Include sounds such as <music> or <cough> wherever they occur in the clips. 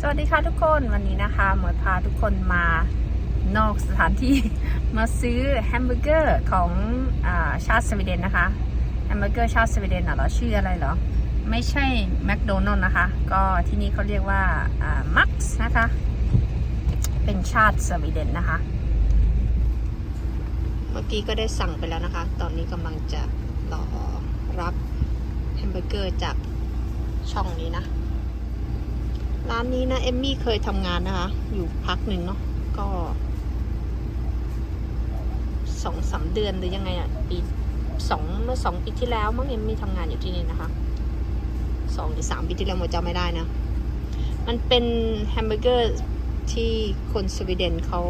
สวัสดีค่ะทุกคนวันนี้นะคะหมวยพาทุกคนมานอกสถานที่ มาซื้อแฮมเบอร์เกอร์ของอชาติสวีเดนนะคะแฮมเบอร์เกอร์ชาติสวีเดนน่ะเหรอชื่ออะไรเหรอ ไม่ใช่แมคโดนัลล์นะคะ ก็ที่นี่เขาเรียกว่ามักส์นะคะ เป็นชาติสวีเดนนะคะ เมื่อกี้ก็ได้สั่งไปแล้วนะคะ ตอนนี้กำลังจะรอรับแฮมเบอร์เกอร์จากช่องนี้นะ ร้านนี้นะเอมมี่เคยทำงานนะคะ อยู่พักหนึ่งเนาะก็สองสามเดือนหรือยังไงอะ่ะปีสองเมื่อสองปีที่แล้วมั้งเอมมี่ทำงานอยู่ที่นี่นะคะสองหรือสามปีที่แล้วหมดจำไม่ได้นะ มันเป็นแฮมเบอร์เกอร์ที่คนสวีเดนเขา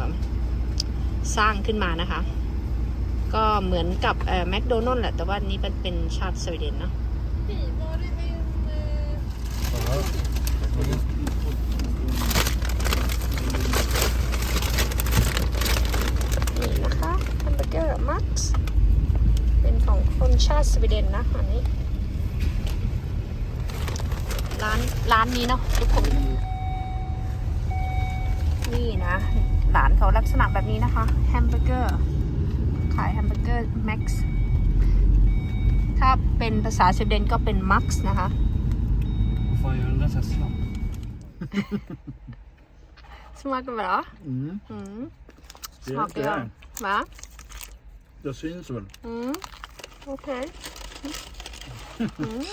าสร้างขึ้นมานะคะ ก็เหมือนกับแมคโดนัลล์แหละแต่ว่านี่มันเป็นชาติสวีเดนเนาะ นี่นะคะแฮมเบอร์เกอร์มักซ์เป็นของคนชาติสวีเดนนะอันนี้ ร้านร้านนี้เนาะทุกคน นี่นะร้านเขาลักษณะแบบนี้นะคะแฮมเบอร์เกอร์ ขายแฮมเบอร์เกอร์แม็กซ์ถ้าเป็นภาษาสวีเดนก็เป็นมักซ์นะคะ fan gör den där snabbt? <laughs> Smakar bra. Mm. Mm. Det, Smakar är. Va? Det syns väl? Mm. Okej. Mm.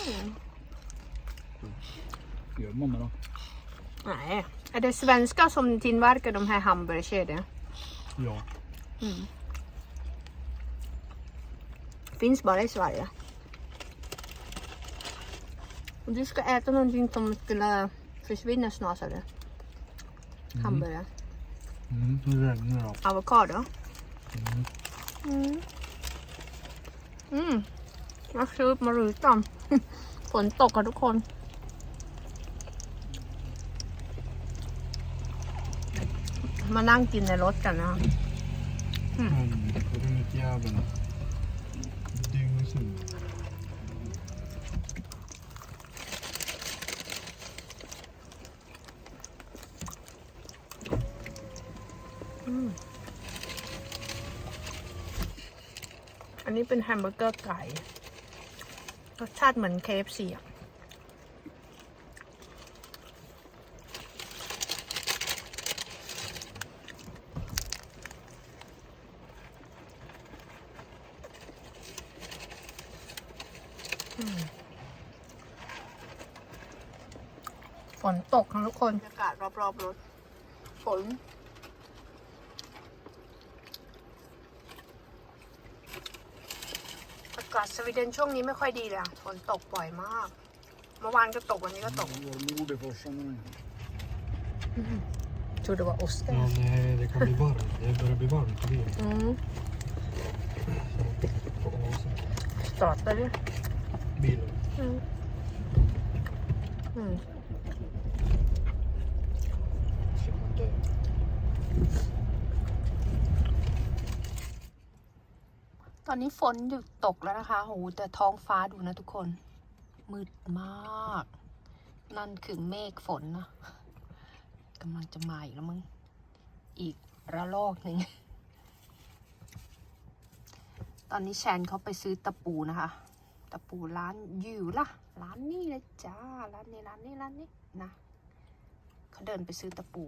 Gör mamma då? Nej. Är det svenska som tillverkar de här hamburgerkedjorna? Ja. Finns bara i Sverige. Och du ska äta någonting som skulle försvinna snart sa du? Hamburgare. Mm. Hur är det nu då? Avokado? Mm. Mm. Mm. มาซื้อมารื้อต่อม ฝนตกกันทุกคน มานั่งกินในรถกันนะคะ <laughs> Mm. Rytjäveln. Dyngsur. อันนี้เป็นแฮมเบอร์เกอร์ไก่รสชาติเหมือน KFC อะฝนตกค่ะทุกคนบรรยากาศรอบๆรถ ฝน อา กาศสวีเดนช่วงนี้ไม่ค่อยดีเลยอะฝนตกบ่อยมาก เมื่อวานก็ตกวันนี้ก็ตก Var Nordeforsarna igen? ชูดว่าโอสเต Ja, nej, det kan bli varmt. Det börjar bli varmt på bilen. อืม På gasen. จอดไปดิ Bilen. อืมอืม Så man dör. ต อนนี้ฝนหยุดตกแล้วนะคะโหแต่ท้องฟ้าดูนะทุกคน มืดมาก นั่นคือเมฆฝนนะกำลังจะมาอีกแล้วมึง อีกระลอกหนึ่ง ตอนนี้แชนเขาไปซื้อตะปูนะคะ ตะปูร้านอยู่ล่ะ ร้านนี้เลยจ้า ร้านนี้ร้านนี้ร้านนี้นะ เขาเดินไปซื้อตะปู